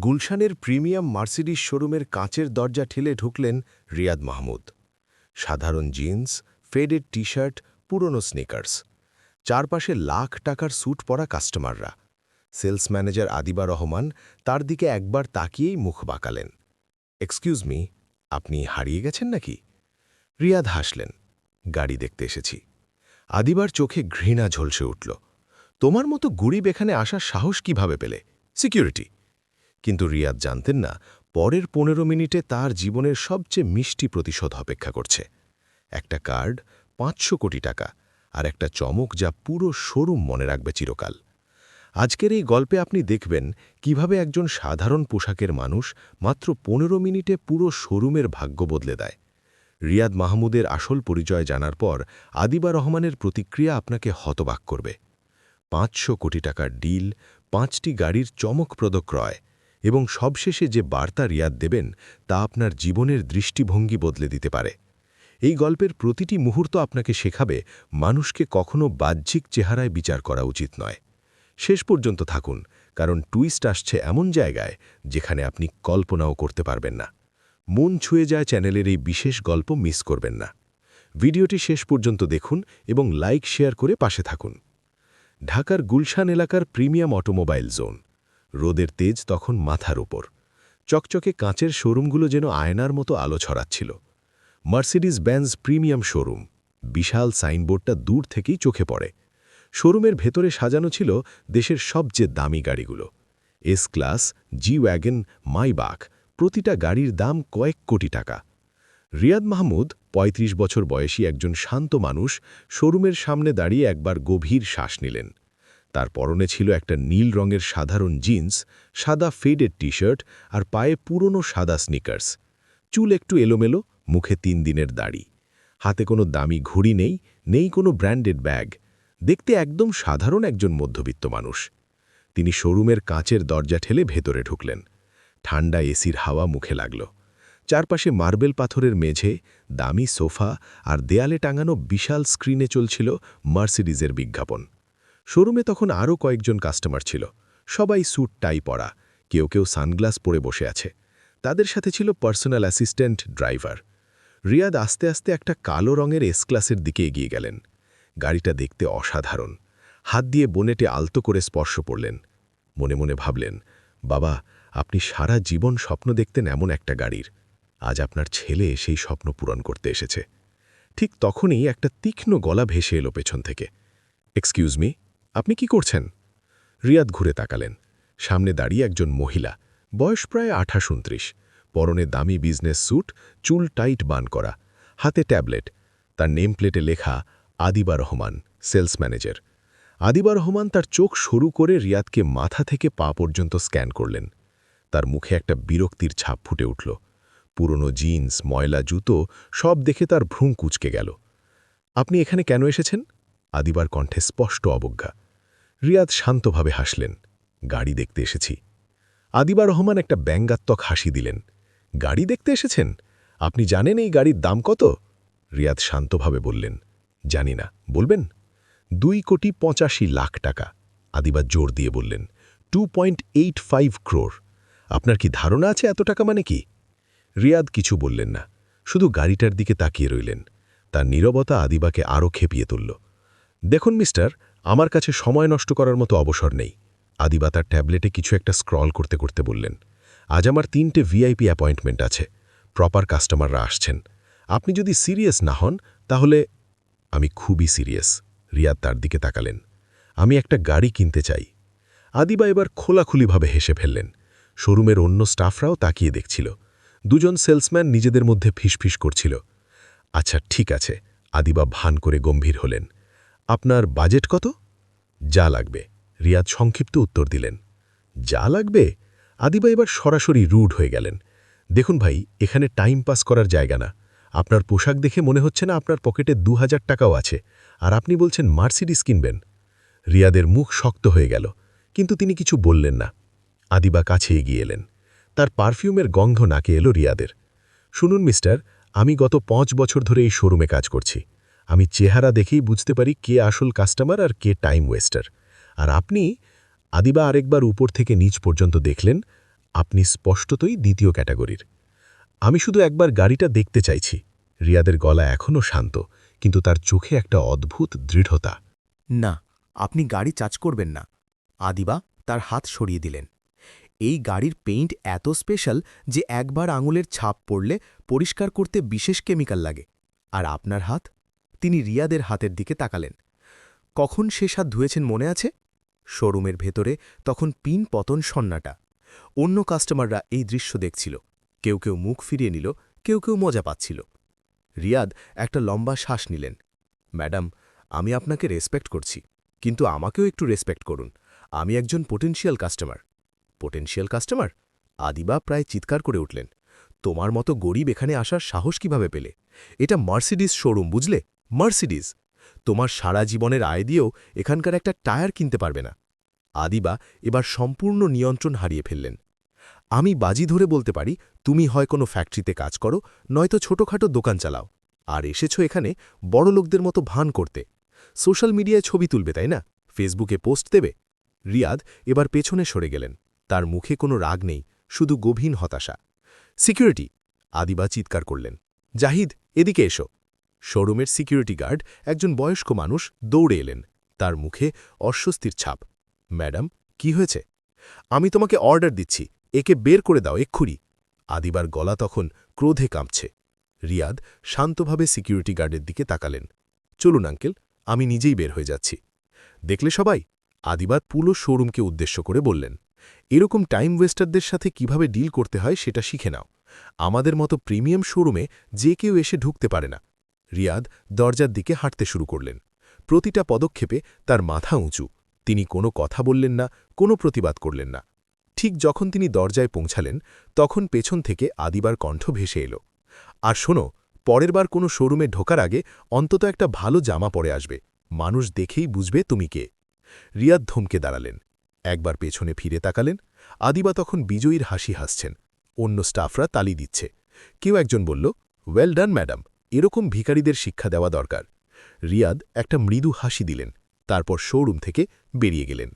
গুলশানের premium Mercedes শোরুমের কাঁচের দরজা ঠেলে ঢুকলেন রিয়াদ মাহমুদ। সাধারণ জিন্স, ফেডেড টি শার্ট পুরনো স্নিকার্স। চারপাশে লাখ টাকার স্যুট পরা কাস্টমাররা। সেলস ম্যানেজার আদিবা রহমান তার দিকে একবার তাকিয়েই মুখ বাঁকালেন। এক্সকিউজ মি, আপনি হারিয়ে গেছেন নাকি? রিয়াদ হাসলেন। গাড়ি দেখতে এসেছি। আদিবার চোখে ঘৃণা ঝলসে উঠল। তোমার মতো গুড়ি এখানে আসার সাহস কীভাবে পেলে? সিকিউরিটি। কিন্তু রিয়াদ জানতেন না পরের পনেরো মিনিটে তার জীবনের সবচেয়ে মিষ্টি প্রতিশোধ অপেক্ষা করছে। একটা কার্ড, পাঁচশো কোটি টাকা আর একটা চমক যা পুরো শোরুম মনে রাখবে চিরকাল। আজকের এই গল্পে আপনি দেখবেন কীভাবে একজন সাধারণ পোশাকের মানুষ মাত্র পনেরো মিনিটে পুরো শোরুমের ভাগ্য বদলে দেয়। রিয়াদ মাহমুদের আসল পরিচয় জানার পর আদিবা রহমানের প্রতিক্রিয়া আপনাকে হতবাক করবে। পাঁচশো কোটি টাকার ডিল, পাঁচটি গাড়ির চমকপ্রদ ক্রয় এবং সবশেষে যে বার্তা রিয়াদ দেবেন, তা আপনার জীবনের দৃষ্টিভঙ্গি বদলে দিতে পারে। এই গল্পের প্রতিটি মুহূর্ত আপনাকে শেখাবে, মানুষকে কখনো বাহ্যিক চেহারায় বিচার করা উচিত নয়। শেষ পর্যন্ত থাকুন, কারণ টুইস্ট আসছে এমন জায়গায়, যেখানে আপনি কল্পনাও করতে পারবেন না। মন ছুঁয়ে যায় চ্যানেলের এই বিশেষ গল্প মিস করবেন না। ভিডিওটি শেষ পর্যন্ত দেখুন এবং লাইক, শেয়ার করে পাশে থাকুন। ঢাকার গুলশান এলাকার প্রিমিয়াম অটোমোবাইল জোন। রোদের তেজ তখন মাথার ওপর চকচকে কাঁচের শোরুমগুলো যেন আয়নার মতো আলো ছড়াচ্ছিল। মার্সিডিস ব্যান্স প্রিমিয়াম শোরুম, বিশাল সাইনবোর্ডটা দূর থেকেই চোখে পড়ে। শোরুমের ভেতরে সাজানো ছিল দেশের সবচেয়ে দামি গাড়িগুলো। S class G wagon Maybach প্রতিটা গাড়ির দাম কয়েক কোটি টাকা। রিয়াদ মাহমুদ ৩৫ বছর বয়সী একজন শান্ত মানুষ, শোরুমের সামনে দাঁড়িয়ে একবার গভীর শ্বাস নিলেন। তার পরনে ছিল একটা নীল রঙের সাধারণ জিন্স, সাদা ফেডেড টি শার্ট আর পায়ে পুরনো সাদা স্নিকার্স। চুল একটু এলোমেলো, মুখে তিন দিনের দাড়ি। হাতে কোনো দামি ঘড়ি নেই নেই কোনো ব্র্যান্ডেড ব্যাগ। দেখতে একদম সাধারণ একজন মধ্যবিত্ত মানুষ। তিনি শোরুমের কাঁচের দরজা ঠেলে ভেতরে ঢুকলেন। ঠান্ডা এসির হাওয়া মুখে লাগল। চারপাশে মার্বেল পাথরের মেঝে, দামি সোফা আর দেয়ালে টাঙানো বিশাল স্ক্রিনে চলছিল মার্সিডিজের বিজ্ঞাপন। শোরুমে তখন আরও কয়েকজন কাস্টমার ছিল। সবাই স্যুট, টাই পরা, কেউ কেউ সানগ্লাস পরে বসে আছে। তাদের সাথে ছিল পার্সোনাল অ্যাসিস্ট্যান্ট ড্রাইভার। রিয়াদ আস্তে আস্তে একটা কালো রঙের এস ক্লাসের দিকে এগিয়ে গেলেন। গাড়িটা দেখতে অসাধারণ। হাত দিয়ে বনেটে আলতো করে স্পর্শ পড়লেন মনে মনে ভাবলেন, বাবা, আপনি সারা জীবন স্বপ্ন দেখতেন এমন একটা গাড়ির। আজ আপনার ছেলে সেই স্বপ্ন পূরণ করতে এসেছে। ঠিক তখনই একটা তীক্ষ্ণ গলা ভেসে এলো পেছন থেকে। এক্সকিউজ মি আপনি কি করছেন? রিয়াদ ঘুরে তাকালেন। সামনে দাঁড়িয়ে একজন মহিলা, বয়স প্রায় আঠাশ উনত্রিশ, পরনে দামি বিজনেস স্যুট, চুল টাইট বান করা, হাতে ট্যাবলেট, তার নেম প্লেটে লেখা আদিবা রহমান, সেলস ম্যানেজার। আদিবা রহমান তার চোখ সরু করে রিয়াদকে মাথা থেকে পা পর্যন্ত স্ক্যান করলেন। তার মুখে একটা বিরক্তির ছাপ ফুটে উঠল। পুরনো জিন্স, ময়লা, জুতো সব দেখে তার ভ্রুং কুচকে গেল। আপনি এখানে কেন এসেছেন? আদিবার কণ্ঠে স্পষ্ট অবজ্ঞা। রিয়াদ শান্তভাবে হাসলেন। গাড়ি দেখতে এসেছি। আদিবা রহমান একটা ব্যঙ্গাত্মক হাসি দিলেন। গাড়ি দেখতে এসেছেন? আপনি জানেন এই গাড়ির দাম কত? রিয়াদ শান্তভাবে বললেন, জানি না, বলবেন? দুই কোটি পঁচাশি লাখ টাকা। আদিবা জোর দিয়ে বললেন, two point eight five crore. আপনার কি ধারণা আছে এত টাকা মানে কি? রিয়াদ কিছু বললেন না, শুধু গাড়িটার দিকে তাকিয়ে রইলেন। তার নীরবতা আদিবাকে আরও খেপিয়ে তুলল। দেখুন, মিস্টার আমার কাছে সময় নষ্ট করার মতো অবসর নেই। আদিবা তার ট্যাবলেটে কিছু একটা স্ক্রল করতে করতে বললেন, আজ আমার তিনটে ভিআইপি অ্যাপয়েন্টমেন্ট আছে। প্রপার কাস্টমাররা আসছেন। আপনি যদি সিরিয়াস না হন, তাহলে আমি খুবই সিরিয়াস। রিয়াদ তার দিকে তাকালেন, আমি একটা গাড়ি কিনতে চাই। আদিবা এবার খোলাখুলিভাবে হেসে ফেললেন। শোরুমের অন্য স্টাফরাও তাকিয়ে দেখছিল। দুজন সেলসম্যান নিজেদের মধ্যে ফিসফিস করছিল। আচ্ছা ঠিক আছে। আদিবা ভান করে গম্ভীর হলেন। আপনার বাজেট কত? যা লাগবে। রিয়াদ সংক্ষিপ্ত উত্তর দিলেন। যা লাগবে? আদিবা এবার সরাসরি রুড হয়ে গেলেন। দেখুন ভাই, এখানে টাইম পাস করার জায়গা না। আপনার পোশাক দেখে মনে হচ্ছে না আপনার পকেটে দু হাজার টাকাও আছে। আর আপনি বলছেন মার্সিডিস কিনবেন। রিয়াদের মুখ শক্ত হয়ে গেল, কিন্তু তিনি কিছু বললেন না। আদিবা কাছে এগিয়ে এলেন। তার পারফিউমের গন্ধ নাকে এলো রিয়াদের। শুনুন মিস্টার, আমি গত পাঁচ বছর ধরে এই শোরুমে কাজ করছি। আমি চেহারা দেখেই বুঝতে পারি কে আসল কাস্টমার আর কে টাইম ওয়েস্টার আর আপনি, আদিবা আরেকবার উপর থেকে নিচ পর্যন্ত দেখলেন, আপনি স্পষ্টতই দ্বিতীয় ক্যাটাগরির আমি শুধু একবার গাড়িটা দেখতে চাইছি। রিয়াদের গলা এখনও শান্ত, কিন্তু তার চোখে একটা অদ্ভুত দৃঢ়তা। না, আপনি গাড়ি চার্জ করবেন না। আদিবা তার হাত সরিয়ে দিলেন। এই গাড়ির পেইন্ট এত স্পেশাল যে একবার আঙুলের ছাপ পড়লে পরিষ্কার করতে বিশেষ কেমিক্যাল লাগে। আর আপনার হাত? তিনি রিয়াদের হাতের দিকে তাকালেন। কখন সে হাত ধুয়েছেন মনে আছে? শোরুমের ভেতরে তখন পিন পতন সন্নাটা। অন্য কাস্টমাররা এই দৃশ্য দেখছিল। কেউ কেউ মুখ ফিরিয়ে নিল, কেউ কেউ মজা পাচ্ছিল। রিয়াদ একটা লম্বা শ্বাস নিলেন। ম্যাডাম, আমি আপনাকে রেসপেক্ট করছি, কিন্তু আমাকেও একটু রেসপেক্ট করুন। আমি একজন potential customer. Potential customer? Adiba প্রায় চিৎকার করে উঠলেন। তোমার মতো গরিব এখানে আসার সাহস কীভাবে পেলে? এটা মার্সিডিস শোরুম, বুঝলে? মার্সিডিস তোমার সারা জীবনের আয় দিয়েও এখানকার একটা টায়ার কিনতে পারবে না। আদিবা এবার সম্পূর্ণ নিয়ন্ত্রণ হারিয়ে ফেললেন। আমি বাজি ধরে বলতে পারি, তুমি হয় কোনো ফ্যাক্টরিতে কাজ করো, নয়তো ছোটখাটো দোকান চালাও। আর এসেছ এখানে বড় লোকদের মতো ভান করতে। সোশ্যাল মিডিয়ায় ছবি তুলবে, তাই না? ফেসবুকে পোস্ট দেবে। রিয়াদ এবার পেছনে সরে গেলেন। তার মুখে কোনো রাগ নেই, শুধু গভীর হতাশা। সিকিউরিটি, আদিবা চিৎকার করলেন। জাহিদ, এদিকে এসো। শোরুমের সিকিউরিটি গার্ড একজন বয়স্ক মানুষ দৌড়ে এলেন। তার মুখে অস্বস্তির ছাপ। ম্যাডাম, কি হয়েছে? আমি তোমাকে অর্ডার দিচ্ছি। একে বের করে দাও এক্ষুরি আদিবার গলা তখন ক্রোধে কাঁপছে। রিয়াদ শান্তভাবে সিকিউরিটি গার্ডের দিকে তাকালেন। চলুন, আঙ্কেল, আমি নিজেই বের হয়ে যাচ্ছি। দেখলে সবাই? আদিবার পুরো শোরুমকে উদ্দেশ্য করে বললেন। এরকম টাইম ওয়েস্টারদের সাথে কীভাবে ডিল করতে হয় সেটা শিখে নাও। আমাদের মতো প্রিমিয়াম শোরুমে যে কেউ এসে ঢুকতে পারে না। রিয়াদ দরজার দিকে হাঁটতে শুরু করলেন। প্রতিটা পদক্ষেপে তার মাথা উঁচু। তিনি কোনো কথা বললেন না, কোনো প্রতিবাদ করলেন না। ঠিক যখন তিনি দরজায় পৌঁছালেন, তখন পেছন থেকে আদিবার কণ্ঠ ভেসে এলো। আর শোনো, পরের বার কোনো শোরুমে ঢোকার আগে অন্তত একটা ভালো জামা পরে আসবে। মানুষ দেখেই বুঝবে তুমি কে। রিয়াদ ধমকে দাঁড়ালেন। একবার পেছনে ফিরে তাকালেন। আদিবা তখন বিজয়ীর হাসি হাসছেন। অন্য স্টাফরা তালি দিচ্ছে। কেউ একজন বলল ওয়েল ডান ম্যাডাম এরকম ভিখারিদের শিক্ষা দেওয়া দরকার। রিয়াদ একটা মৃদু হাসি দিলেন, তারপর শোরুম থেকে বেরিয়ে গেলেন।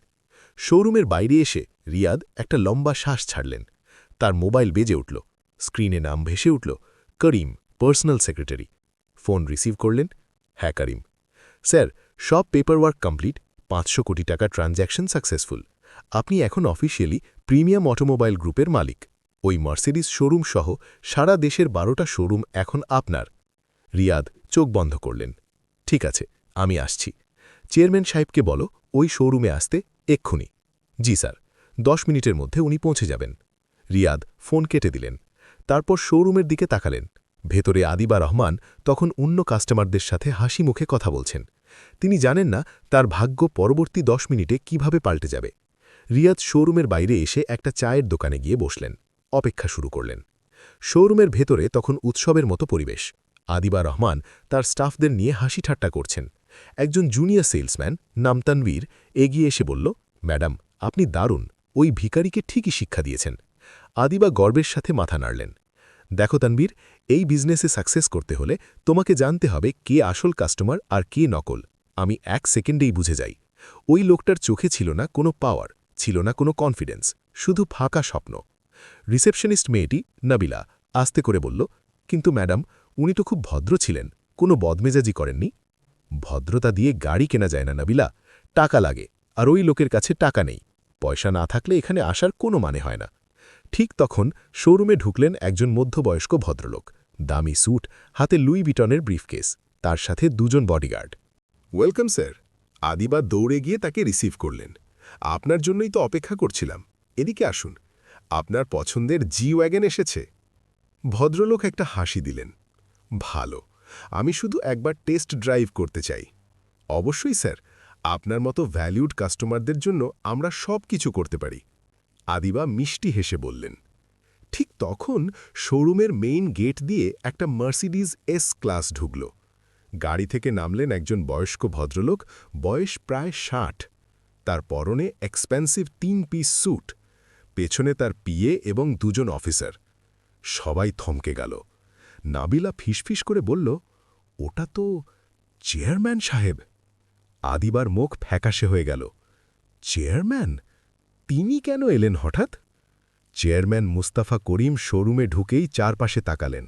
শোরুমের বাইরে এসে রিয়াদ একটা লম্বা শ্বাস ছাড়লেন। তার মোবাইল বেজে উঠল, স্ক্রিনে নাম ভেসে উঠল, Karim, personal secretary. Phone receive করলেন হ্যাঁ করিম। স্যার, সব পেপারওয়ার্ক কমপ্লিট, পাঁচশো কোটি টাকা ট্রানজ্যাকশন সাকসেসফুল। আপনি এখন অফিসিয়ালি প্রিমিয়াম অটোমোবাইল গ্রুপের মালিক। ওই মার্সিডিস শোরুম সহ সারা দেশের বারোটা শোরুম এখন আপনার। রিয়াদ চোখ বন্ধ করলেন। ঠিক আছে, আমি আসছি। চেয়ারম্যান সাহেবকে বলো, ওই শোরুমে আসতে এক্ষুনি। জি স্যার। দশ মিনিটের মধ্যে উনি পৌঁছে যাবেন। রিয়াদ ফোন কেটে দিলেন। তারপর শোরুমের দিকে তাকালেন। ভেতরে আদিবা রহমান তখন অন্য কাস্টমারদের সাথে হাসি মুখে কথা বলছেন। তিনি জানেন না তার ভাগ্য পরবর্তী দশ মিনিটে কীভাবে পাল্টে যাবে। রিয়াদ শোরুমের বাইরে এসে একটা চায়ের দোকানে গিয়ে বসলেন। অপেক্ষা শুরু করলেন। শোরুমের ভেতরে তখন উৎসবের মতো পরিবেশ। আদিবা রহমান তার স্টাফদের নিয়ে হাসি ঠাট্টা করছেন। একজন জুনিয়র সেলসম্যান নাম তানভীর এগিয়ে এসে বলল, ম্যাডাম, আপনি দারুণ। ওই ভিকারিকে ঠিকই শিক্ষা দিয়েছেন আদিবা গর্বের সাথে মাথা নাড়লেন। দেখো তানবীর এই বিজনেসে সাকসেস করতে হলে তোমাকে জানতে হবে কে আসল কাস্টমার আর কে নকল। আমি এক সেকেন্ডেই বুঝে যাই। ওই লোকটার চোখে ছিল না কোনো পাওয়ার, ছিল না কোনো কনফিডেন্স, শুধু ফাঁকা স্বপ্ন। রিসেপশনিস্ট মেয়েটি নাবিলা, আস্তে করে বলল, কিন্তু ম্যাডাম উনি তো খুব ভদ্র ছিলেন, কোনো বদমেজাজি করেননি। ভদ্রতা দিয়ে গাড়ি কেনা যায় না, নাবিলা। টাকা লাগে, আর ওই লোকের কাছে টাকা নেই। পয়সা না থাকলে এখানে আসার কোনো মানে হয় না। ঠিক তখন শোরুমে ঢুকলেন একজন মধ্যবয়স্ক ভদ্রলোক। দামি স্যুট, হাতে লুই বিটনের ব্রিফকেস, তার সাথে দুজন বডিগার্ড। Welcome, sir. আদিবা দৌড়ে গিয়ে তাকে রিসিভ করলেন। আপনার জন্যই তো অপেক্ষা করছিলাম। এদিকে আসুন। আপনার পছন্দের জি ওয়াগন এসেছে। ভদ্রলোক একটা হাসি দিলেন। ভালো। আমি শুধু একবার টেস্ট ড্রাইভ করতে চাই। অবশ্যই স্যার, আপনার মতো ভ্যালিউড কাস্টমারদের জন্য আমরা সব কিছু করতে পারি। আদিবা মিষ্টি হেসে বললেন। ঠিক তখন শোরুমের মেইন গেট দিয়ে একটা মার্সিডিজ এস ক্লাস ঢুকল। গাড়ি থেকে নামলেন একজন বয়স্ক ভদ্রলোক, বয়স প্রায় ষাট। তার পরনে এক্সপেন্সিভ তিন পিস স্যুট, পেছনে তার পিএ এবং দুজন অফিসার। সবাই থমকে গেল। নাবিলা ফিসফিস করে বলল, ওটা তো চেয়ারম্যান সাহেব। আদিবার মুখ ফ্যাকাশে হয়ে গেল। চেয়ারম্যান? তিনি কেন এলেন হঠাৎ? চেয়ারম্যান মুস্তাফা করিম শোরুমে ঢুকেই চারপাশে তাকালেন।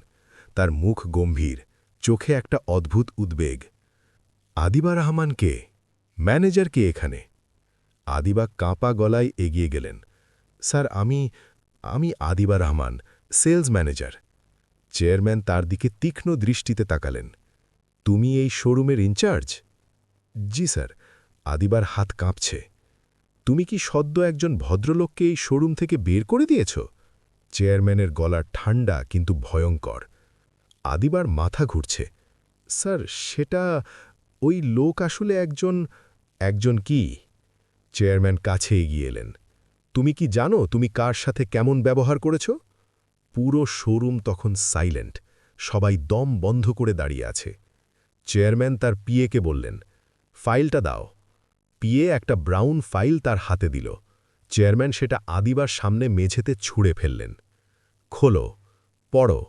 তার মুখ গম্ভীর, চোখে একটা অদ্ভুত উদ্বেগ। আদিবা রহমান কে? ম্যানেজার কে এখানে? আদিবা কাঁপা গলায় এগিয়ে গেলেন। স্যার, আমি আমি Adiba Rahman, sales manager. Chairman তার দিকে তীক্ষ্ণ দৃষ্টিতে তাকালেন। তুমি এই শোরুমের ইনচার্জ? জি, স্যার। আদিবার হাত কাঁপছে। তুমি কি সদ্য একজন ভদ্রলোককে এই শোরুম থেকে বের করে দিয়েছ? চেয়ারম্যানের গলা ঠান্ডা কিন্তু ভয়ঙ্কর। আদিবার মাথা ঘুরছে। স্যার, সেটা ওই লোক আসলে একজন একজন কি? চেয়ারম্যান কাছে এগিয়ে এলেন। তুমি কি জানো, তুমি কার সাথে কেমন ব্যবহার করেছ? পুরো শোরুম তখন সাইলেন্ট, সবাই দম বন্ধ করে দাঁড়িয়ে আছে। চেয়ারম্যান তার পিএকে বললেন, ফাইলটা দাও। পিএ একটা ব্রাউন ফাইল তার হাতে দিল। চেয়ারম্যান সেটা আদিবার সামনে মেঝেতে ছুঁড়ে ফেললেন। খোলো, পড়ো।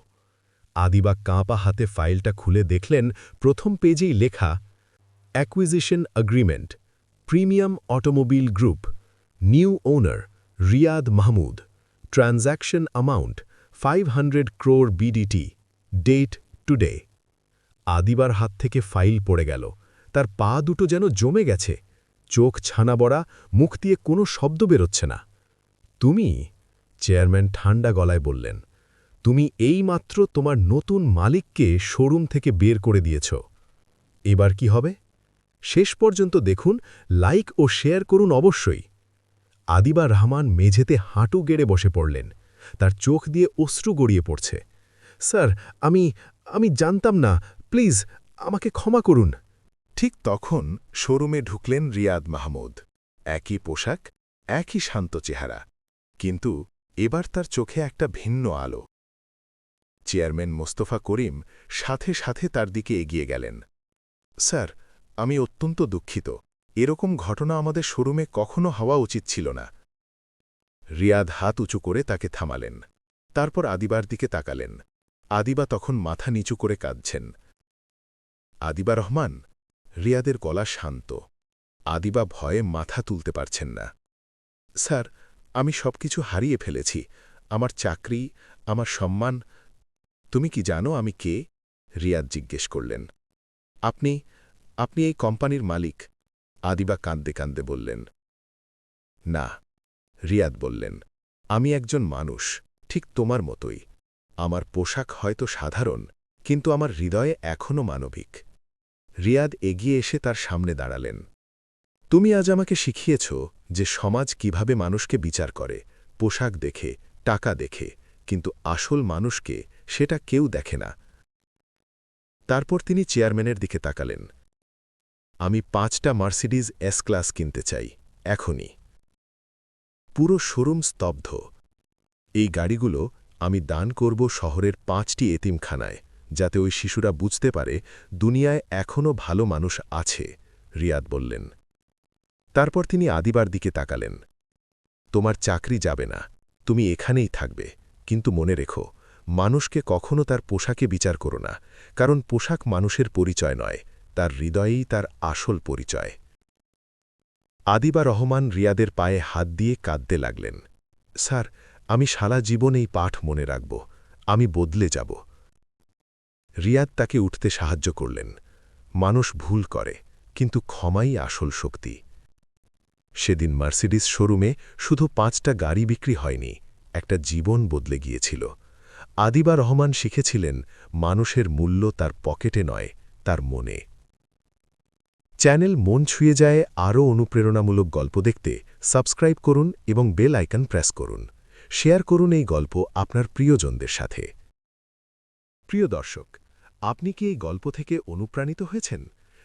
আদিবা কাঁপা হাতে ফাইলটা খুলে দেখলেন, প্রথম পেজেই লেখা, acquisition agreement premium automobile group, new owner, Riyad Mahmud, transaction amount five hundred crore BDT date today আদিবার হাত থেকে ফাইল পড়ে গেল। তার পা দুটো যেন জমে গেছে। চোখ ছানা বড়া, মুখ দিয়ে কোনো শব্দ বেরোচ্ছে না। তুমি, চেয়ারম্যান ঠান্ডা গলায় বললেন, তুমি এইমাত্র তোমার নতুন মালিককে শোরুম থেকে বের করে দিয়েছ। এবার কি হবে? শেষ পর্যন্ত দেখুন, লাইক ও শেয়ার করুন অবশ্যই। আদিবা রহমান মেঝেতে হাঁটু গেড়ে বসে পড়লেন। তার চোখ দিয়ে অশ্রু গড়িয়ে পড়ছে। স্যার, আমি আমি জানতাম না। প্লিজ, আমাকে ক্ষমা করুন। ঠিক তখন শোরুমে ঢুকলেন রিয়াদ মাহমুদ। একই পোশাক, একই শান্ত চেহারা। কিন্তু এবার তার চোখে একটা ভিন্ন আলো। চেয়ারম্যান মোস্তফা করিম সাথে সাথে তার দিকে এগিয়ে গেলেন। স্যার, আমি অত্যন্ত দুঃখিত। এরকম ঘটনা আমাদের শোরুমে কখনো হওয়া উচিত ছিল না। রিয়াদ হাত উঁচু করে তাকে থামালেন। তারপর আদিবার দিকে তাকালেন। আদিবা তখন মাথা নিচু করে কাঁদছেন। আদিবা রহমান, রিয়াদের গলা শান্ত। আদিবা ভয়ে মাথা তুলতে পারছেন না। স্যার, আমি সবকিছু হারিয়ে ফেলেছি। আমার চাকরি, আমার সম্মান। তুমি কি জানো আমি কে? রিয়াদ জিজ্ঞেস করলেন। আপনি আপনি এই কোম্পানির মালিক। আদিবা কাঁদতে কাঁদতে বললেন। না রিয়াদ বললেন, আমি একজন মানুষ, ঠিক তোমার মতোই। আমার পোশাক হয়তো সাধারণ, কিন্তু আমার হৃদয়ে এখনও মানবিক রিয়াদ এগিয়ে এসে তার সামনে দাঁড়ালেন। তুমি আজ আমাকে শিখিয়েছ যে সমাজ কীভাবে মানুষকে বিচার করে, পোশাক দেখে, টাকা দেখে, কিন্তু আসল মানুষকে সেটা কেউ দেখে না তারপর তিনি চেয়ারম্যানের দিকে তাকালেন। আমি পাঁচটা মার্সিডিজ এস ক্লাস কিনতে চাই, এখনই। পুরো শোরুম স্তব্ধ। এই গাড়িগুলো আমি দান করব শহরের পাঁচটি এতিমখানায়, যাতে ওই শিশুরা বুঝতে পারে দুনিয়ায় এখনও ভালো মানুষ আছে, রিয়াদ বললেন। তারপর তিনি আদিবার দিকে তাকালেন। তোমার চাকরি যাবে না, তুমি এখানেই থাকবে, কিন্তু মনে রেখো, মানুষকে কখনো তার পোশাকে বিচার করো না, কারণ পোশাক মানুষের পরিচয় নয়, তার হৃদয়েই তার আসল পরিচয়। আদিবা রহমান রিয়াদের পায়ে হাত দিয়ে কাঁদতে লাগলেন। স্যার, আমি সারা জীবন এই পাঠ মনে রাখব, আমি বদলে যাব। রিয়াদ তাকে উঠতে সাহায্য করলেন। মানুষ ভুল করে, কিন্তু ক্ষমাই আসল শক্তি। সেদিন মার্সিডিস শোরুমে শুধু পাঁচটা গাড়ি বিক্রি হয়নি, একটা জীবন বদলে গিয়েছিল। আদিবা রহমান শিখেছিলেন, মানুষের মূল্য তার পকেটে নয়, তার মনে। চ্যানেল মন ছুঁয়ে যায় আরও অনুপ্রেরণামূলক গল্প দেখতে, সাবস্ক্রাইব করুন এবং বেল আইকন প্রেস করুন। শেয়ার করুন এই গল্প আপনার প্রিয়জনদের সাথে। প্রিয় দর্শক, আপনি কি এই গল্প থেকে অনুপ্রাণিত হয়েছেন?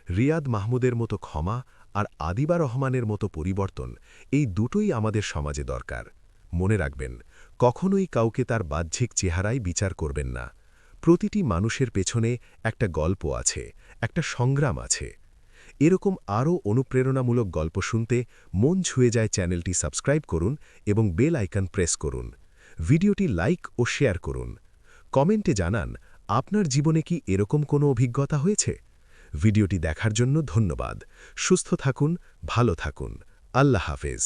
রিয়াদ মাহমুদের মতো ক্ষমা আর আদিবা রহমানের মতো পরিবর্তন এই দুটোই আমাদের সমাজে দরকার। মনে রাখবেন, কখনোই কাউকে তার বাহ্যিক চেহারায় বিচার করবেন না। প্রতিটি মানুষের পেছনে একটা গল্প আছে, একটা সংগ্রাম আছে। এরকম আরও অনুপ্রেরণামূলক গল্প শুনতে মন ছুঁয়ে যায় চ্যানেলটি সাবস্ক্রাইব করুন এবং বেল আইকন প্রেস করুন। ভিডিওটি লাইক ও শেয়ার করুন। কমেন্টে জানান, আপনার জীবনে কি এরকম কোনো অভিজ্ঞতা হয়েছে? ভিডিওটি দেখার জন্য ধন্যবাদ। সুস্থ থাকুন, ভালো থাকুন। আল্লাহ হাফেজ।